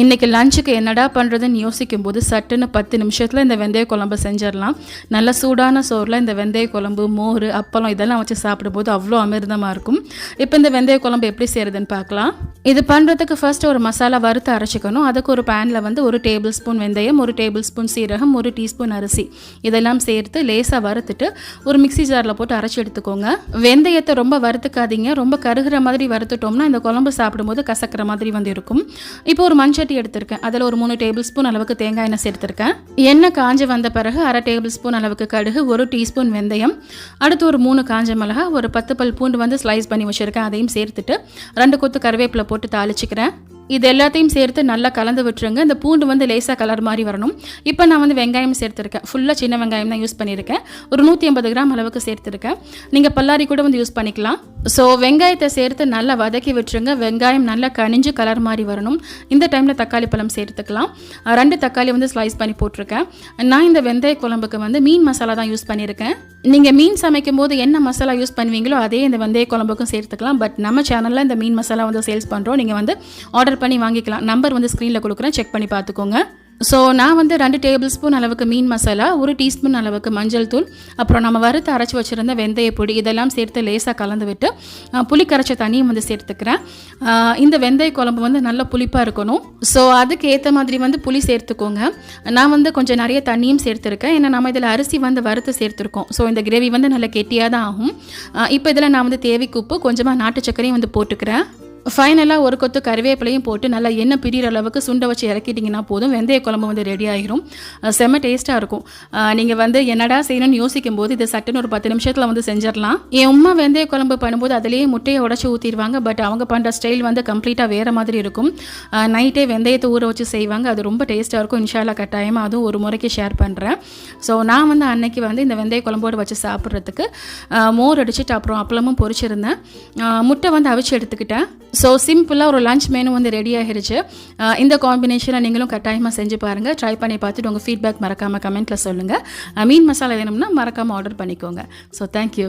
இன்றைக்கி லஞ்சுக்கு என்னடா பண்ணுறதுன்னு யோசிக்கும் போது சட்டுன்னு பத்து நிமிஷத்தில் இந்த வெந்தய குழம்பு செஞ்சிடலாம். நல்ல சூடான சோறில் இந்த வெந்தய குழம்பு மோர் அப்பளம் இதெல்லாம் வச்சு சாப்பிடும்போது அவ்வளோ அமிர்தமாக இருக்கும். இப்போ இந்த வெந்தய குழம்பு எப்படி செய்கிறதுன்னு பார்க்கலாம். இது பண்ணுறதுக்கு ஃபஸ்ட்டு ஒரு மசாலா வறுத்து அரைச்சிக்கணும். அதுக்கு ஒரு பேனில் வந்து ஒரு டேபிள் ஸ்பூன் வெந்தயம் ஒரு டேபிள் ஸ்பூன் சீரகம் ஒரு டீஸ்பூன் அரிசி. இதெல்லாம் சேர்த்து லேசாக வறுத்துட்டு ஒரு மிக்ஸி ஜாரில் போட்டு அரைச்சி எடுத்துக்கோங்க. வெந்தயத்தை ரொம்ப வறுத்துக்காதீங்க. ரொம்ப கருகிற மாதிரி வறுத்துட்டோம்னா இந்த குழம்பு சாப்பிடும்போது கசக்கிற மாதிரி வந்து இருக்கும். இப்போ ஒரு மஞ்சள் மண்சட்டி எடுத்திருக்கேன். அதில் ஒரு மூணு டேபிள் ஸ்பூன் அளவுக்கு தேங்காய் எண்ணெய் சேர்த்துருக்கேன். எண்ணெய் காஞ்சி வந்த பிறகு அரை டேபிள் ஸ்பூன் அளவுக்கு கடுகு ஒரு டீஸ்பூன் வெந்தயம் அடுத்து ஒரு மூணு காஞ்ச மிளகா ஒரு பத்து பல் பூண்டு வந்து ஸ்லைஸ் பண்ணி வச்சுருக்கேன். அதையும் சேர்த்துட்டு ரெண்டு கொத்து கருவேப்பிலை போட்டு தாளிச்சிக்கிறேன். இது எல்லாத்தையும் சேர்த்து நல்லா கலந்து விட்டுருங்க. இந்த பூண்டு வந்து லேசாக கலர் மாதிரி வரணும். இப்போ நான் வந்து வெங்காயம் சேர்த்துருக்கேன். ஃபுல்லாக சின்ன வெங்காயம் தான் யூஸ் பண்ணியிருக்கேன். ஒரு நூற்றி ஐம்பது கிராம் அளவுக்கு சேர்த்துருக்கேன். நீங்கள் பல்லாரி கூட வந்து யூஸ் பண்ணிக்கலாம். ஸோ வெங்காயத்தை சேர்த்து நல்லா வதக்கி விட்டுருங்க. வெங்காயம் நல்லா கனிஞ்சு கலர் மாதிரி வரணும். இந்த டைமில் தக்காளி பழம் சேர்த்துக்கலாம். ரெண்டு தக்காளி வந்து ஸ்லைஸ் பண்ணி போட்டிருக்கேன். நான் இந்த வெந்தய குழம்புக்கு வந்து மீன் மசாலா தான் யூஸ் பண்ணியிருக்கேன். நீங்கள் மீன் சமைக்கும் போது என்ன மசாலா யூஸ் பண்ணுவீங்களோ அதே இந்த வெந்தய குழம்புக்கும் சேர்த்துக்கலாம். பட் நம்ம சேனலில் இந்த மீன் மசாலா வந்து சேல்ஸ் பண்ணுறோம் நீங்கள் வந்து ஆர்டர் பண்ணி வாங்கிக்கலாம். நம்பர் வந்து ஸ்க்ரீனில் கொடுக்குறேன். செக் பண்ணி பார்த்துக்கோங்க. ஸோ நான் வந்து ரெண்டு டேபிள் ஸ்பூன் அளவுக்கு மீன் மசாலா ஒரு டீஸ்பூன் அளவுக்கு மஞ்சள் தூள் அப்புறம் நம்ம வறுத்து அரைச்சி வச்சுருந்த வெந்தய பொடி இதெல்லாம் சேர்த்து லேசாக கலந்து விட்டு புளி கரைச்ச தண்ணியும் வந்து சேர்த்துக்கிறேன். இந்த வெந்தய குழம்பு வந்து நல்லா புளிப்பாக இருக்கணும். ஸோ அதுக்கு ஏற்ற மாதிரி வந்து புளி சேர்த்துக்கோங்க. நான் வந்து கொஞ்சம் நிறைய தண்ணியும் சேர்த்துருக்கேன். ஏன்னா நம்ம இதில் அரிசி வந்து வறுத்து சேர்த்துருக்கோம். ஸோ இந்த கிரேவி வந்து நல்லா கெட்டியாக தான் ஆகும் இப்போ இதில் நான் வந்து தேவைக்கு உப்பு கொஞ்சமாக நாட்டு சர்க்கரையும் வந்து போட்டுக்கிறேன். ஃபைனலாக ஒரு கொத்து கருவேப்பிலையும் போட்டு நல்லா எண்ணெய் பிரிகிற அளவுக்கு சுண்டை வச்சு இறக்கிட்டிங்கன்னா போதும். வெந்தய குழம்பு வந்து ரெடி ஆகிரும் செம்ம டேஸ்ட்டாக இருக்கும். நீங்கள் வந்து என்னடா செய்யணும்னு யோசிக்கும் போது இது சட்டுன்னு ஒரு பத்து நிமிஷத்தில் வந்து செஞ்சிடலாம். என் உமா வெந்தய குழம்பு பண்ணும்போது அதுலேயே முட்டையை உடச்சி ஊற்றிடுவாங்க பட் அவங்க பண்ணுற ஸ்டைல் வந்து கம்ப்ளீட்டாக வேறு மாதிரி இருக்கும். நைட்டே வெந்தயத்தை ஊற வச்சு செய்வாங்க. அது ரொம்ப டேஸ்ட்டாக இருக்கும். இன்ஷால்லா கட்டாயமாக அதுவும் ஒரு முறைக்கு ஷேர் பண்ணுறேன் ஸோ நான் வந்து அன்னைக்கு வந்து இந்த வெந்தய குழம்போடு வச்சு சாப்பிட்றதுக்கு மோர் அடிச்சுட்டு அப்புறம் அப்பளமும் பொரிச்சிருந்தேன். முட்டை வந்து அவிச்சு எடுத்துக்கிட்டேன். ஸோ சிம்பிளாக ஒரு லஞ்ச் மெனு வந்து ரெடி ஆகிருச்சு. இந்த காம்பினேஷனை நீங்களும் கட்டாயமாக செஞ்சு பாருங்கள் ட்ரை பண்ணி பார்த்துட்டு உங்கள் ஃபீட்பேக் மறக்காமல் கமெண்ட்டில் சொல்லுங்கள் மீன் மசாலா வேணும்னா மறக்காமல் ஆர்டர் பண்ணிக்கோங்க. So thank you